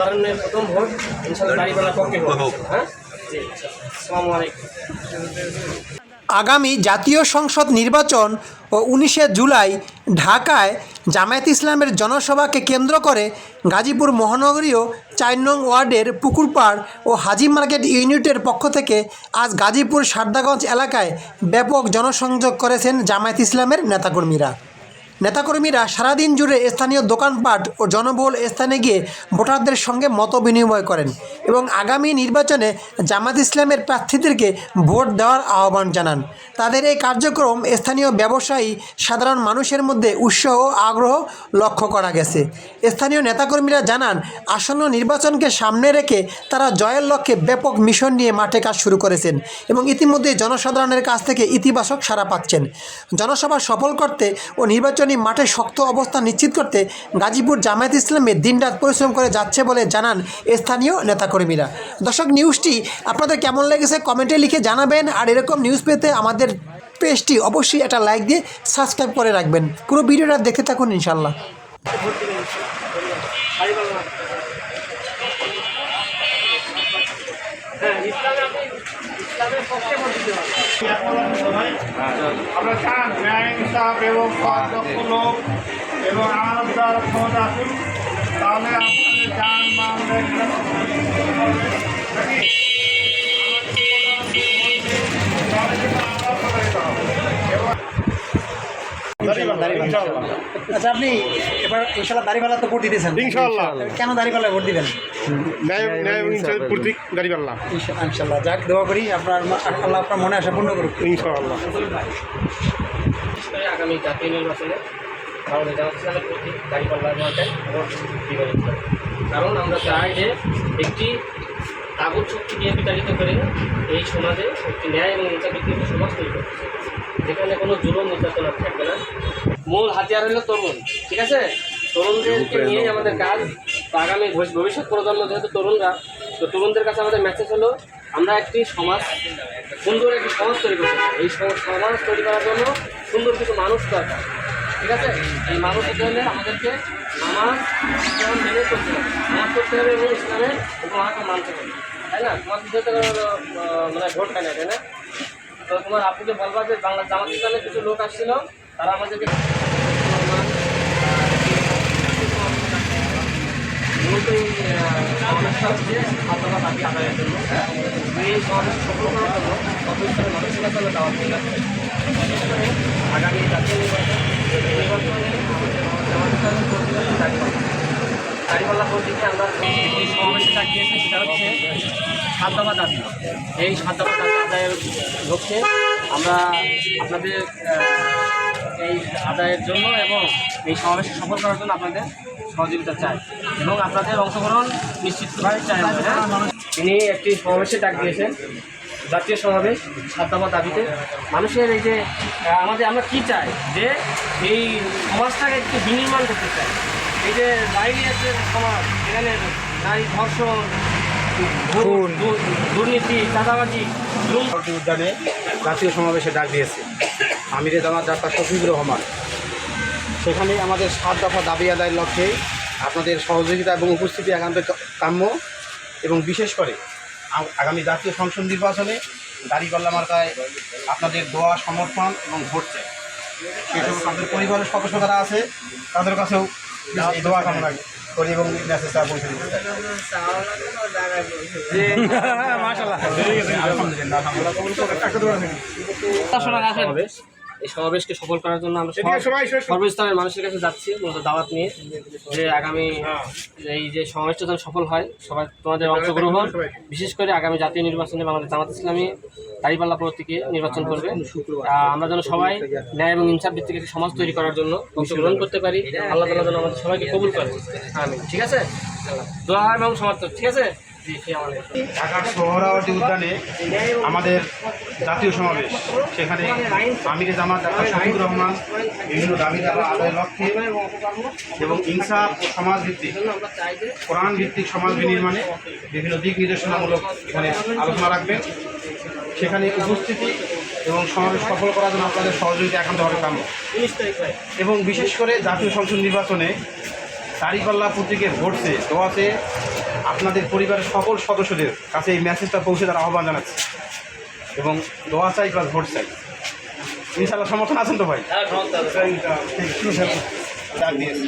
কারণের প্রথম ভোট ইনশাল্লাহ দাঁড়িপাল্লার পক্ষে হোক হ্যাঁ? জি আসসালামু আলাইকুম। আগামী জাতীয় সংসদ নির্বাচন ও উনিশে জুলাই ঢাকায় জামায়াত ইসলামের জনসভাকে কেন্দ্র করে গাজীপুর মহানগরীয় চার নং ওয়ার্ডের পুকুরপাড় ও হাজি মার্কেট ইউনিটের পক্ষ থেকে আজ গাজীপুর সারদাগঞ্জ এলাকায় ব্যাপক জনসংযোগ করেছেন জামায়াত ইসলামের নেতাকর্মীরা। নেতাকর্মীরা সারাদিন জুড়ে স্থানীয় দোকানপাট ও জনবহুল স্থানে গিয়ে ভোটারদের সঙ্গে মত বিনিময় করেন এবং আগামী নির্বাচনে জামাত ইসলামের প্রার্থীদেরকে ভোট দেওয়ার আহ্বান জানান। তাদের এই কার্যক্রম স্থানীয় ব্যবসায়ী, সাধারণ মানুষের মধ্যে উৎসাহ ও আগ্রহ লক্ষ্য করা গেছে। স্থানীয় নেতাকর্মীরা জানান, আসন্ন নির্বাচনকে সামনে রেখে তারা জয়ের লক্ষ্যে ব্যাপক মিশন নিয়ে মাঠে কাজ শুরু করেছেন এবং ইতিমধ্যে জনসাধারণের কাছ থেকে ইতিবাচক সাড়া পাচ্ছেন। জনসভা সফল করতে ও নির্বাচনী মাঠে শক্ত অবস্থা নিশ্চিত করতে গাজীপুর জামায়াত ইসলামে দিনরাত পরিশ্রম করে যাচ্ছে বলে জানান স্থানীয় নেতাকর্মীরা। দর্শক, নিউজটি আপনাদের কেমন লেগেছে কমেন্টে লিখে জানাবেন আর এরকম নিউজ পেতে আমাদের পেজটি অবশ্যই একটা লাইক দিয়ে সাবস্ক্রাইব করে রাখবেন। পুরো ভিডিওটা দেখে থাকুন ইনশাল্লাহ আমরা চান, ন্যায় ইনসাফ এবং দক্ষ লোক এবং আমার দ্বারা ক্ষমতা আসুন তাহলে আপনাদের যান আচ্ছা আপনি এবার ইনশাল্লাহ দাঁড়িপাল্লা তো ভোট দিতেছেন। ইনশাআল্লাহ। কেন দাঁড়িপাল্লায় ভোট দিবেন? প্রতীক ইনশাল্লাহ যাক দোয়া করি আপনার আল্লাহ আপনার মনে আশা পূর্ণ করুক। ইনশাআল্লাহ। আগামী জাতীয় নির্বাচনে জামাত ইসলামের প্রতি দাঁড়িপাল্লার কারণ আমরা চাই যে একটি তাগুত শক্তিকে বিতাড়িত করে এই সমাজে একটি ন্যায় এবং একটি সমাজ তৈরি করতে। যেখানে কোনো জুলুম নির্যাতন আর থাকবে না মূল হাতিয়ার হলো তরুণ ঠিক আছে? তরুণদেরকে নিয়েই আমাদের কাজ তো আগামী ভবিষ্যৎ প্রজন্ম যেহেতু তরুণরা তো তরুণদের কাছে আমাদের মেসেজ হলো আমরা একটি সমাজ সুন্দর একটি সমাজ তৈরি করতে এই সম- সমাজ তৈরি করার জন্য সুন্দর কিছু মানুষ দরকার ঠিক আছে? এই মানুষ হতে হলে আমাদেরকে নামাজ ইসলাম মেনে চলতে হবে। নামাজ করতে হবে এবং ইসলামের উপমাকে মানতে হবে তাই না? তোমার মানে ভোট খায় না তাই না? তো তোমার আপুকে বলবা যে বাংলা জামাত ইসলামের কিছু লোক আসছিল, তারা আমাদেরকে আগামী জাতীয় নির্বাচন দাঁড়িয়ে আমরা সমাবেশে ডাকিয়েছি সেটা হচ্ছে সাত দফা দাবি এই সাত দাবি আদায়ের লক্ষ্যে আমরা আপনাদের এই আদায়ের জন্য এবং এই সমাবেশে সফল করার জন্য আপনাদের সহযোগিতা চাই এবং আপনাদের অংশগ্রহণ নিশ্চিতভাবে চাই হ্যাঁ? তিনি একটি সমাবেশে ডাক দিয়েছেন, জাতীয় সমাবেশ দফা দাবিতে। মানুষের এই যে আমাদের, আমরা কি চাই? যে এই সমাজটাকে একটু বিনির্মাণ করতে চাই। এই যে নারী আছে সমাজ, এখানে নারী ধর্ষণ দুর্নীতি চাঁদাবাজি উদ্যানে জাতীয় সমাবেশে ডাক দিয়েছে। আমিরে জামাত ডাক্তার শফিকুর রহমান। সেখানে আমাদের সাত দফা দাবি আদায়ের লক্ষ্যে আপনাদের সহযোগিতা এবং উপস্থিতি একান্ত কাম্য এবং বিশেষ করে আগামী জাতীয় সংসদ নির্বাচনে দাড়িপাল্লা মার্কায় আপনাদের দোয়া সমর্থন এবং ভোট চাই। সমস্ত আমাদের পরিবারের সদস্য যারা আছে তাদের কাছেও দোয়া কামনা করি এবং মেসেজটা পৌঁছে দিতে চাই আলহামদুলিল্লাহ সমাবেশ এই সমাবেশকে সফল করার জন্য আমরা। সর্বস্তরের মানুষের কাছে যাচ্ছি মূলত দাওয়াত নিয়ে যে আগামী এই যে সমাবেশটা যেন সফল হয় সবাই তোমাদের অংশগ্রহণ বিশেষ করে আগামী জাতীয় নির্বাচনে বাংলাদেশ জামাত ইসলামী দাঁড়িপাল্লা প্রতীকে নির্বাচন করবে। আমরা যেন সবাই ন্যায় এবং ইনসাফ ভিত্তিক একটি সমাজ তৈরি করার জন্য অংশগ্রহণ করতে পারি। আল্লাহ তালা যেন আমাদের সবাইকে কবুল করে। আমি ঠিক আছে? দোয়া এবং সমর্থন। ঠিক আছে? ঢাকার সোহরাওয়ার্দী উদ্যানে আমাদের জাতীয় সমাবেশ। সেখানে আমিরে জামাত, ডাক্তার শফিকুর রহমান, বিভিন্ন দাবি দাবা আদায়ের লক্ষ্যে এবং ইনসাফ ও সমাজ ভিত্তিক আমরা কোরআন ভিত্তিক সমাজ বিনির্মাণে বিভিন্ন দিক নির্দেশনামূলক এখানে আলোচনা রাখবেন। সেখানে উপস্থিতি এবং সমাবেশ সফল করার জন্য আপনাদের সহযোগিতা একান্তভাবে উনিশ এবং বিশেষ করে জাতীয় সংসদ নির্বাচনে দাঁড়িপাল্লা প্রতীকের ভোটে দোয়াতে আপনাদের পরিবারের সকল সদস্যদের কাছে এই মেসেজটা পৌঁছে দেওয়ার আহ্বান জানাচ্ছি। এবং দোয়া চাই প্লাস ভোট চাই। ইনশাল্লাহ সমর্থন আছেন তো ভাই? থ্যাংক ইউ আছে। ডাক দিয়েছি।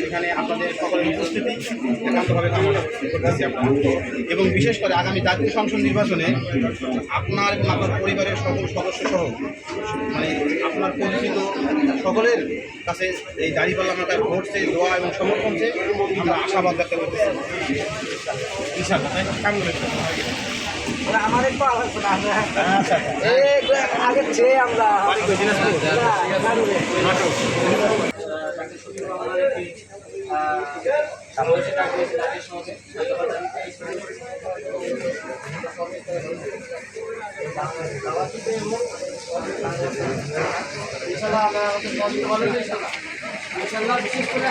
সেখানে আপনাদের সকলের উপস্থিতি একান্তভাবে কামনা করতেছি আমরা। এবং বিশেষ করে আগামী জাতীয় সংসদ নির্বাচনে আপনার এবং আপনার পরিবারের সকল সদস্য সহ মানে আপনার পরিচিত সকলের কাছে এই দাঁড়িপাল্লা মাথায় ভোট চেয়ে দোয়া এবং সমর্থন চেয়ে আমরা আশাবাদ ব্যক্ত করতেছি। ইনশাআল্লাহ। তাই না? কেমন দেখছেন? আমার একটু আগে চেয়ে আমরা বাড়ি কই ইনশাল্লাহ আমরা আমাদের ইনশাল্লাহ। বিশেষ করে